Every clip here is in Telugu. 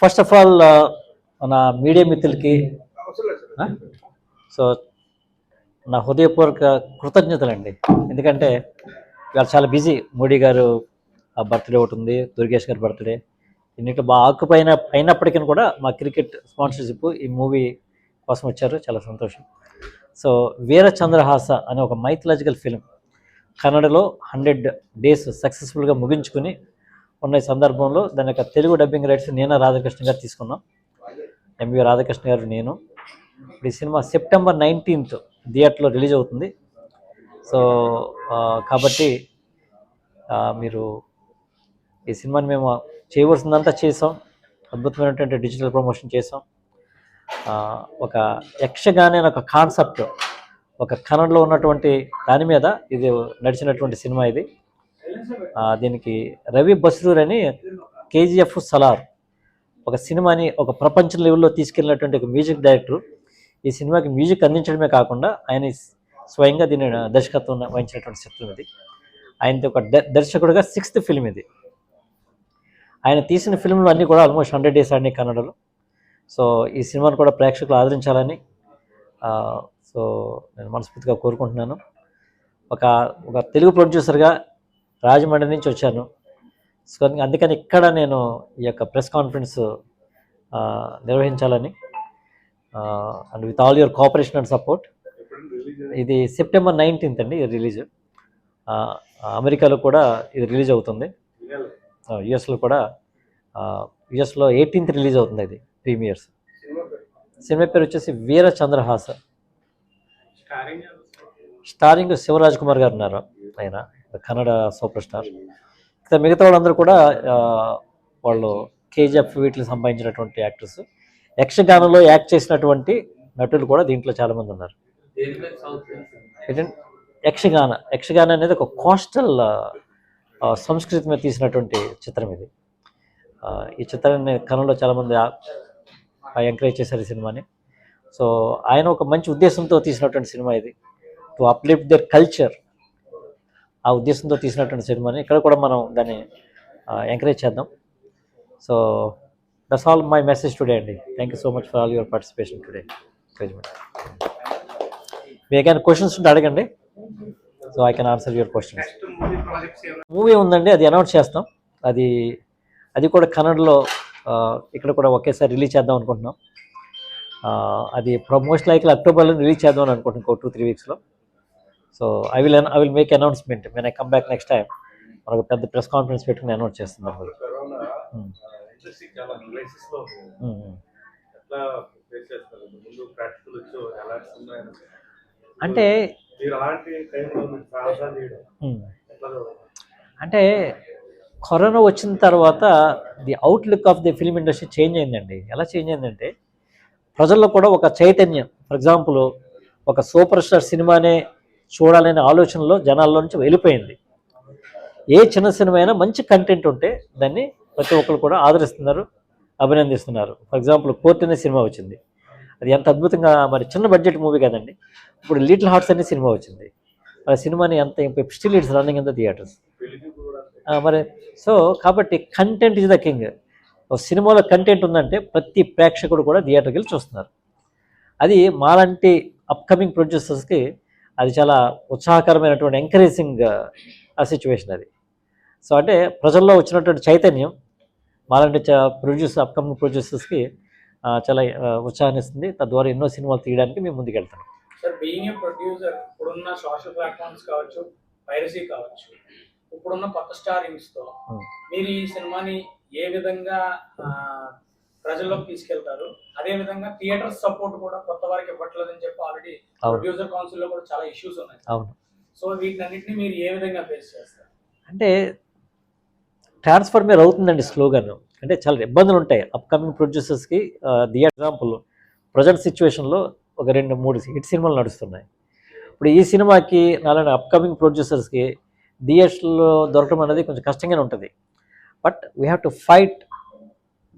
ఫస్ట్ ఆఫ్ ఆల్ మన మీడియా మిత్రులకి సో నా హృదయపూర్వక కృతజ్ఞతలండి. ఎందుకంటే ఇవాళ చాలా బిజీ. మోడీ గారు బర్త్డే ఒకటి ఉంది దుర్గేష్ గారి బర్త్డే. ఇన్నిట్లో బాగా ఆకుపోయిన అయినప్పటికీ కూడా మా క్రికెట్ స్పాన్సర్షిప్ ఈ మూవీ కోసం వచ్చారు. చాలా సంతోషం. సో వీర చంద్రహాస అనే ఒక మైథలాజికల్ ఫిలిం కన్నడలో హండ్రెడ్ డేస్ సక్సెస్ఫుల్గా ముగించుకుని ఉన్న సందర్భంలో దాని యొక్క తెలుగు డబ్బింగ్ రైట్స్ నేను రాధాకృష్ణ గారు తీసుకున్నాం. ఎంవి రాధాకృష్ణ గారు నేను. ఇప్పుడు ఈ సినిమా సెప్టెంబర్ నైన్టీన్త్ థియేటర్లో రిలీజ్ అవుతుంది. సో కాబట్టి మీరు ఈ సినిమాని మేము చేయవలసిందంతా చేసాం. అద్భుతమైనటువంటి డిజిటల్ ప్రమోషన్ చేసాం. ఒక యక్షగానే ఒక కాన్సెప్ట్ ఒక కన్నడలో ఉన్నటువంటి దాని మీద ఇది నడిచినటువంటి సినిమా ఇది. దీనికి రవి బస్రూర్ అని కేజీఎఫ్ సలార్ ఒక సినిమాని ఒక ప్రపంచ లెవెల్లో తీసుకెళ్ళినటువంటి ఒక మ్యూజిక్ డైరెక్టర్. ఈ సినిమాకి మ్యూజిక్ అందించడమే కాకుండా ఆయన స్వయంగా దీని దర్శకత్వం వహించినటువంటి చిత్రం ఇది. ఆయనది ఒక దర్శకుడిగా సిక్స్త్ ఫిల్మ్ ఇది. ఆయన తీసిన ఫిల్మ్లు అన్నీ కూడా ఆల్మోస్ట్ హండ్రెడ్ డేస్ ఆడినాయి కన్నడలో. సో ఈ సినిమాను కూడా ప్రేక్షకులు ఆదరించాలని సో నేను మనస్ఫూర్తిగా కోరుకుంటున్నాను. ఒక ఒక తెలుగు ప్రొడ్యూసర్గా రాజమండ్రి నుంచి వచ్చాను. సో అందుకని ఇక్కడ నేను ఈ యొక్క ప్రెస్ కాన్ఫరెన్స్ నిర్వహించాలని and with all your cooperation and support. ఇది సెప్టెంబర్ నైన్టీన్త్ అండి రిలీజ్. అమెరికాలో కూడా ఇది రిలీజ్ అవుతుంది. యుఎస్లో కూడా యుఎస్లో ఎయిటీన్త్ రిలీజ్ అవుతుంది ఇది ప్రీమియర్స్. సినిమా పేరు వచ్చేసి వీర చంద్రహాస. స్టారింగ్ శివరాజ్ కుమార్ గారు ఉన్నారు ఆయన. కన్నడ సూపర్ స్టార్ ఇక మిగతా వాళ్ళందరూ కూడా వాళ్ళు కేజీఎఫ్ వీటికి సంబంధించినటువంటి యాక్టర్స్. యక్షగానంలో యాక్ట్ చేసినటువంటి నటులు కూడా దీంట్లో చాలామంది ఉన్నారు. యక్షగాన. యక్షగాన అనేది ఒక కోస్టల్ సంస్కృతి మీద తీసినటువంటి చిత్రం ఇది. ఈ చిత్రాన్ని కన్నడలో చాలామంది ఎంకరేజ్ చేశారు ఈ సినిమాని. సో ఆయన ఒక మంచి ఉద్దేశంతో తీసినటువంటి సినిమా ఇది. To uplift their culture. ఆ ఉద్దేశంతో తీసినటువంటి సినిమాని ఇక్కడ కూడా మనం దాన్ని ఎంకరేజ్ చేద్దాం. So that's all my message today అండి. Thank you so much for all your participation today మీకు ఏమైనా క్వశ్చన్స్ ఉంటే అడగండి. So I can answer your questions movie ఉందండి అది అనౌన్స్ చేస్తాం. అది అది కూడా కన్నడలో ఇక్కడ కూడా ఒకేసారి రిలీజ్ చేద్దాం అనుకుంటున్నాం. అది మోస్ట్ లైక్లీ అక్టోబర్లో రిలీజ్ చేద్దాం అని అనుకుంటున్నాం ఇంకో two three వీక్స్లో so I will I will make announcement when I come back next time మనకు పెద్ద ప్రెస్ కాన్ఫరెన్స్ పెట్టుకుని అనౌన్స్ చేస్తున్నాం. వచ్చి ఎలాంటి ఉన్నాయని అంటే అంటే కరోనా వచ్చిన తర్వాత the outlook of the film industry change అయిందండి. ఎలా చేంజ్ అయిందంటే ప్రజల్లో కూడా ఒక చైతన్యం. ఫర్ ఎగ్జాంపుల్ ఒక సూపర్ స్టార్ సినిమానే చూడాలనే ఆలోచనలో జనాల్లో నుంచి వెళ్ళిపోయింది. ఏ చిన్న సినిమా అయినా మంచి కంటెంట్ ఉంటే దాన్ని ప్రతి ఒక్కరు కూడా ఆదరిస్తున్నారు అభినందిస్తున్నారు. ఫర్ ఎగ్జాంపుల్ కోర్ట్ అనే సినిమా వచ్చింది. అది ఎంత అద్భుతంగా మరి చిన్న బడ్జెట్ మూవీ కదండి. ఇప్పుడు లిటిల్ హార్ట్స్ అనే సినిమా వచ్చింది. ఆ సినిమాని ఎంత still it's running in the theatres మరి సో కాబట్టి కంటెంట్ ఇస్ ద కింగ్ సినిమాలో కంటెంట్ ఉందంటే ప్రతి ప్రేక్షకుడు కూడా థియేటర్కి వెళ్ళి చూస్తున్నారు. అది మాలాంటి అప్కమింగ్ ప్రొడ్యూసర్స్కి అది చాలా ఉత్సాహకరమైనటువంటి ఎంకరేజింగ్ సిచ్యువేషన్ అది. సో అంటే ప్రజల్లో వచ్చినటువంటి చైతన్యం మాలాంటి ప్రొడ్యూస్ అప్కమింగ్ ప్రొడ్యూసర్స్కి చాలా ఉత్సాహాన్ని ఇస్తుంది. తద్వారా ఎన్నో సినిమాలు తీయడానికి మేము ముందుకెళ్తాం. సార్ బీయింగ్ ఏ ప్రొడ్యూసర్ ఇప్పుడున్న సోషల్ ప్లాట్ఫామ్స్ కావచ్చు పైరసీ కావచ్చు ఇప్పుడున్న కొత్త స్టారింగ్స్తో Hmm. మీరు ఈ సినిమాని ఏ విధంగా ప్రజల్లోకి తీసుకెళ్తారు. అదే విధంగా థియేటర్ సపోర్ట్ కూడా కొత్త వారికి ఇవ్వట్లేదని చెప్పి ఆల్రెడీ ప్రొడ్యూసర్ కౌన్సిల్లో కూడా చాలా ఇష్యూస్ ఉన్నాయి. అవును. సో వీటినన్నింటినీ మీరు ఏ విధంగా ఫేస్ చేస్తారు? అంటే ట్రాన్స్ఫర్మేర్ అవుతుందండి స్లోగాను అంటే చాలా ఇబ్బందులు ఉంటాయి. అప్కమింగ్ ప్రొడ్యూసర్స్కి ది ఎగ్జాంపుల్ ప్రజెంట్ సిచ్యువేషన్లో ఒక రెండు మూడు హిట్ సినిమాలు నడుస్తున్నాయి. ఇప్పుడు ఈ సినిమాకి నాలాంటి అప్కమింగ్ ప్రొడ్యూసర్స్కి థియేటర్లో దొరకడం అనేది కొంచెం కష్టంగానే ఉంటుంది. But we have to fight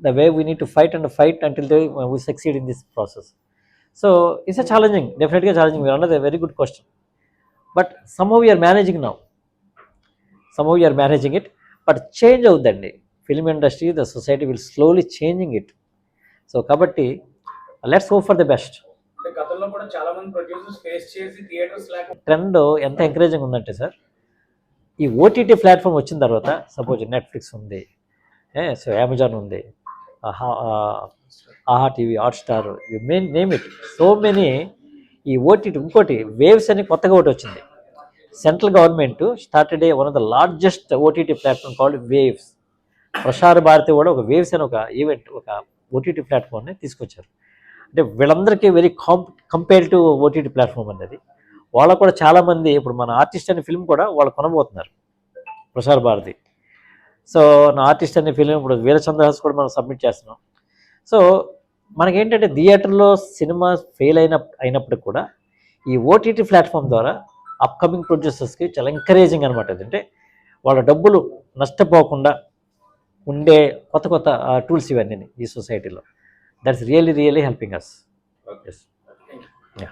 the way we need to fight and fight until they we succeed in this process so it's a challenging డెఫినెట్గా ఛాలెంజింగ్ అన్నది very good question but somehow you are managing now somehow you are managing it but change అవుద్దండి. Film industry the society will slowly changing it so కాబట్టి let's hope for the best అంటే గతంలో కూడా చాలా మంది ప్రొడ్యూసర్స్ ఫేస్ చేసి థియేటర్స్ లేక ట్రెండ్ ఎంత ఎంకరేజింగ్ ఉందంటే సార్ ఈ ఓటీటీ ప్లాట్ఫామ్ వచ్చిన తర్వాత సపోజ్ నెట్ఫ్లిక్స్ ఉంది సో అమెజాన్ ఉంది Aha TV Hotstar you main name it so many ఈ ఓటీటీ ఇంకోటి వేవ్స్ అని కొత్తగా ఒకటి వచ్చింది. Central government started one of the largest OTT platform called Waves Prasar Bharati కూడా ఒక వేవ్స్ అని ఒక ఈవెంట్ ఒక ఓటీటీ ప్లాట్ఫామ్ని తీసుకొచ్చారు. అంటే వీళ్ళందరికీ very comp compare to OTT platform అనేది. వాళ్ళకు కూడా చాలామంది ఇప్పుడు మన ఆర్టిస్ట్ అనే ఫిల్మ్ కూడా వాళ్ళు కొనబోతున్నారు. ప్రసార భారతి. సో నా ఆర్టిస్ట్ అనే ఫిల్మ్ ఇప్పుడు వీరచంద్రహాస్ కూడా మనం సబ్మిట్ చేస్తున్నాం. సో మనకేంటంటే థియేటర్లో సినిమా ఫెయిల్ అయిన అయినప్పటికి కూడా ఈ ఓటీటీ ప్లాట్ఫామ్ ద్వారా అప్కమింగ్ ప్రొడ్యూసర్స్కి చాలా ఎంకరేజింగ్ అనమాట అంటే వాళ్ళ డబ్బులు నష్టపోకుండా ఉండే కొత్త కొత్త టూల్స్ ఇవన్నీ ఈ సొసైటీలో that's really really helping us yes yeah